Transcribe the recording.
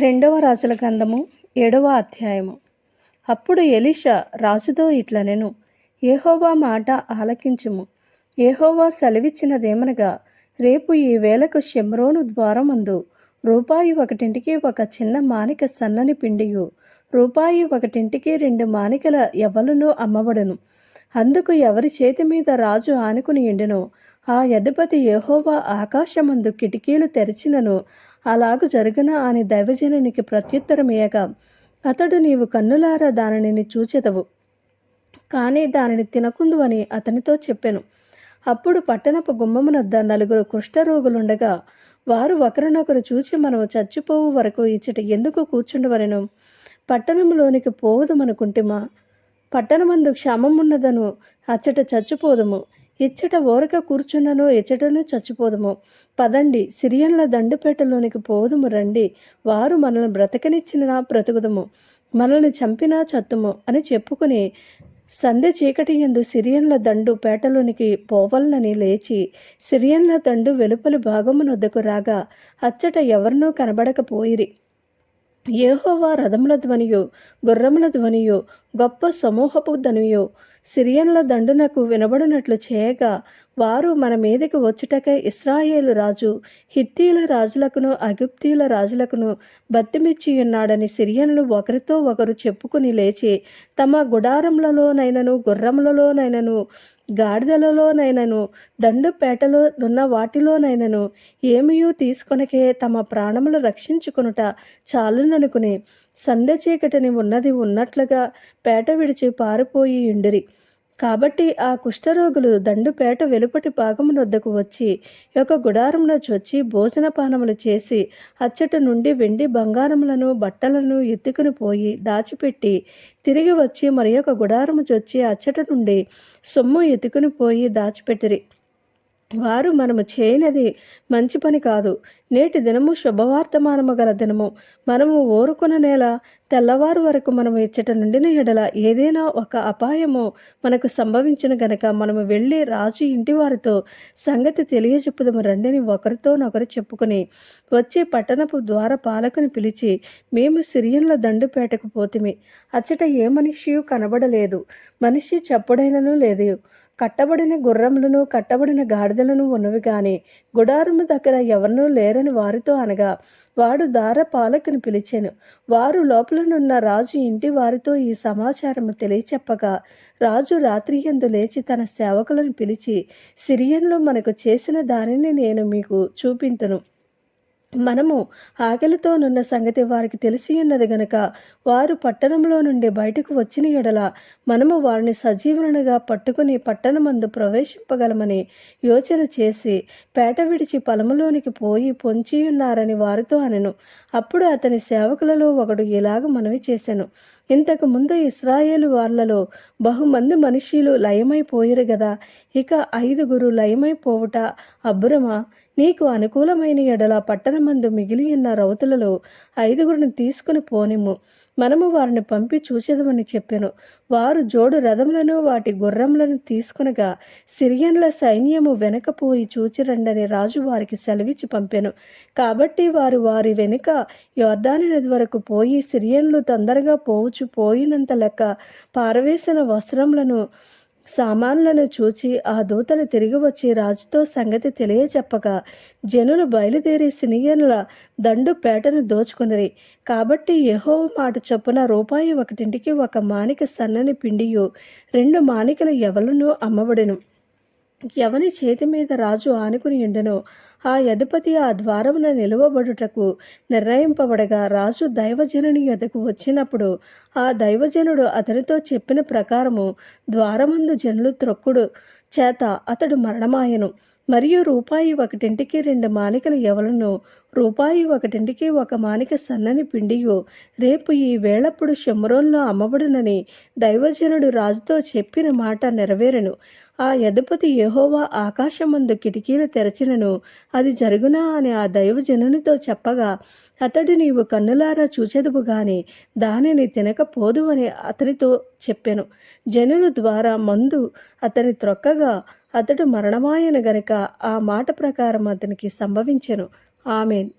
రెండవ రాజుల గ్రంథము ఏడవ అధ్యాయము. అప్పుడు ఎలీషా రాజుతో ఇట్లనెను ఏహోవా మాట ఆలకించుము. ఏహోవా సెలవిచ్చినదేమనగా రేపు ఈ వేళకు షెమ్రోను ద్వారమందు రూపాయి ఒకటింటికి ఒక చిన్న మానిక సన్నని పిండియు రూపాయి ఒకటింటికి రెండు మానికల ఎవలును అమ్మబడును. అందుకు ఎవరి చేతి మీద రాజు ఆనుకుని ఎండును ఆ యదుపతి యెహోవా ఆకాశమందు కిటికీలు తెరిచినను అలాగు జరుగున అని దైవజనునికి ప్రత్యుత్తరమేయగా అతడు నీవు కన్నులారా దానిని చూచెదవు కానీ దానిని తినకుందు అని అతనితో చెప్పాను. అప్పుడు పట్టణపు గుమ్మమునద్ద నలుగురు కుష్ఠరోగులుండగా వారు ఒకరినొకరు చూచి మనము చచ్చిపోవు వరకు ఇచ్చట ఎందుకు కూర్చుండవలను? పట్టణంలోనికి పోవుదమనుకుంటుమా? పట్టణమందు క్షమమున్నదను అచ్చట చచ్చిపోదుము. ఇచ్చట ఓరక కూర్చున్నను ఇచ్చటను చచ్చిపోదుము. పదండి సిరియన్ల దండుపేటలోనికి పోదుము రండి. వారు మనల్ని బ్రతకనిచ్చిన బ్రతుకుదుము. మనల్ని చంపినా చత్తుము అని చెప్పుకుని సంధ్య చీకటి ఎందు సిరియన్ల దండు పేటలోనికి పోవలనని లేచి సిరియన్ల దండు వెలుపలి భాగమునొద్దకు రాగా అచ్చట ఎవరినూ కనబడకపోయిరి ఏహోవా రథముల ధ్వనియు గుర్రముల ధ్వనియు గొప్ప సమూహపు ధనుయు సిరియన్ల దండునకు వినబడినట్లు చేయగా వారు మన మీదకి వచ్చుటకై ఇస్రాయేలు రాజు హిత్తీల రాజులకును అగుప్తీల రాజులకును బతిమిచ్చియున్నాడని ఉన్నాడని సిరియన్లు ఒకరితో ఒకరు చెప్పుకుని లేచి తమ గుడారములలోనైనను గుర్రములలోనైనను గాడిదలలోనైనను దండుపేటలో నున్న వాటిలోనైనను ఏమియూ తీసుకొనకే తమ ప్రాణములు రక్షించుకొనుట చాలుననుకుని సంధ్య చీకటిని ఉన్నది ఉన్నట్లుగా పేట విడిచి పారిపోయి ఉండిరి కాబట్టి ఆ కుష్ఠరోగులు దండుపేట వెలుపటి భాగమునొద్దకు వచ్చి ఒక గుడారంలో చొచ్చి భోజనపానములు చేసి అచ్చట నుండి వెండి బంగారములను బట్టలను ఎత్తుకుని పోయి దాచిపెట్టి తిరిగి వచ్చి మరి యొక్క గుడారము చొచ్చి అచ్చట నుండి సొమ్ము ఎత్తుకుని పోయి దాచిపెట్టిరి. వారు మనము చేయనది మంచి పని కాదు. నేటి దినము శుభవార్తమానము గల దినము. మనము ఓరుకున్న నేల తెల్లవారు వరకు మనము ఇచ్చట నుండిన ఎడల ఏదైనా ఒక అపాయము మనకు సంభవించిన గనక మనము వెళ్ళి రాజు ఇంటి వారితో సంగతి తెలియజెప్పుదము రండిని ఒకరితోనొకరు చెప్పుకుని వచ్చే పట్టణపు ద్వార పాలకుని పిలిచి మేము సిరియన్ల దండుపేటకు పోతిమి. అచ్చట ఏ మనిషి కనబడలేదు. మనిషి చెప్పుడైనను లేదు. కట్టబడిన గుర్రములను కట్టబడిన గాడిదలను ఉన్నవి గాని గుడారము దగ్గర ఎవరినూ లేరని వారితో అనగా వాడు దార పాలకుని పిలిచాను. వారు లోపలనున్న రాజు ఇంటి వారితో ఈ సమాచారము తెలియచెప్పగా రాజు రాత్రి ఎందు లేచి తన సేవకులను పిలిచి సిరియన్లో మనకు చేసిన దానిని నేను మీకు చూపింతును. మనము ఆకలితోనున్న సంగతి వారికి తెలిసి ఉన్నది గనక వారు పట్టణంలో నుండి బయటకు వచ్చిన ఎడల మనము వారిని సజీవులనుగా పట్టుకుని పట్టణమందు ప్రవేశింపగలమని యోచన చేసి పేట విడిచి పొలములోనికి పోయి పొంచి ఉన్నారని వారితో అనెను. అప్పుడు అతని సేవకులలో ఒకడు ఇలాగ మనవి చేశాను ఇంతకు ముందు ఇస్రాయేలు వాళ్ళలో బహుమంది మనుషులు లయమైపోయారు గదా ఇక ఐదుగురు లయమైపోవుట అబ్బురమా? నీకు అనుకూలమైన ఎడల పట్టణమందు మిగిలి ఉన్న రౌతులలో ఐదుగురిని తీసుకుని పోనిమ్ము. మనము వారిని పంపి చూచెదమని చెప్పెను. వారు జోడు రథములను వాటి గుర్రములను తీసుకునగా సిరియన్ల సైన్యము వెనకపోయి చూచిరండని రాజు వారికి సెలవిచ్చి పంపెను. కాబట్టి వారు వారి వెనుక యోర్ధాని నది వరకు పోయి సిరియన్లు తొందరగా పోవచ్చు పోయినంత లెక్క పారవేసిన వస్త్రములను సామాన్లను చూచి ఆ దూతలు తిరిగి వచ్చి రాజుతో సంగతి తెలియచెప్పగా జనులు బయలుదేరి సినియన్ల దండు పేటను దోచుకునిరి. కాబట్టి యహో మాట చొప్పున రూపాయి ఒకటింటికి ఒక మానిక సన్నని పిండియు రెండు మానికల ఎవలను అమ్మబడెను. ఎవని చేతి మీద రాజు ఆనుకుని ఉండెనో ఆ యదుపతి ఆ ద్వారమున నిలువబడుటకు నిర్ణయింపబడగా రాజు దైవజనుని ఎదకు వచ్చినప్పుడు ఆ దైవజనుడు అతనితో చెప్పిన ప్రకారము ద్వారమందు జనులు త్రొక్కుడు. చేత అతడు మరణమాయను. మరియు రూపాయి ఒకటింటికి రెండు మానికలు ఎవలను రూపాయి ఒకటింటికి ఒక మానిక సన్నని పిండియు రేపు ఈ వేళప్పుడు షమ్రోన్లో అమ్మబడునని దైవజనుడు రాజుతో చెప్పిన మాట నెరవేరను. ఆ యదుపతి యెహోవా ఆకాశమందు కిటికీలు తెరచినను. అది జరుగునా అని ఆ దైవజనునితో చెప్పగా అతడు నీవు కన్నులారా చూచెదువు గాని దానిని తినకపోదు అని అతనితో చెప్పెను. జనుల ద్వారా మందు అతని త్రొక్కగా అతడు మరణమాయను గనుక ఆ మాట ప్రకారం అతనికి సంభవించెను. ఆమెన్.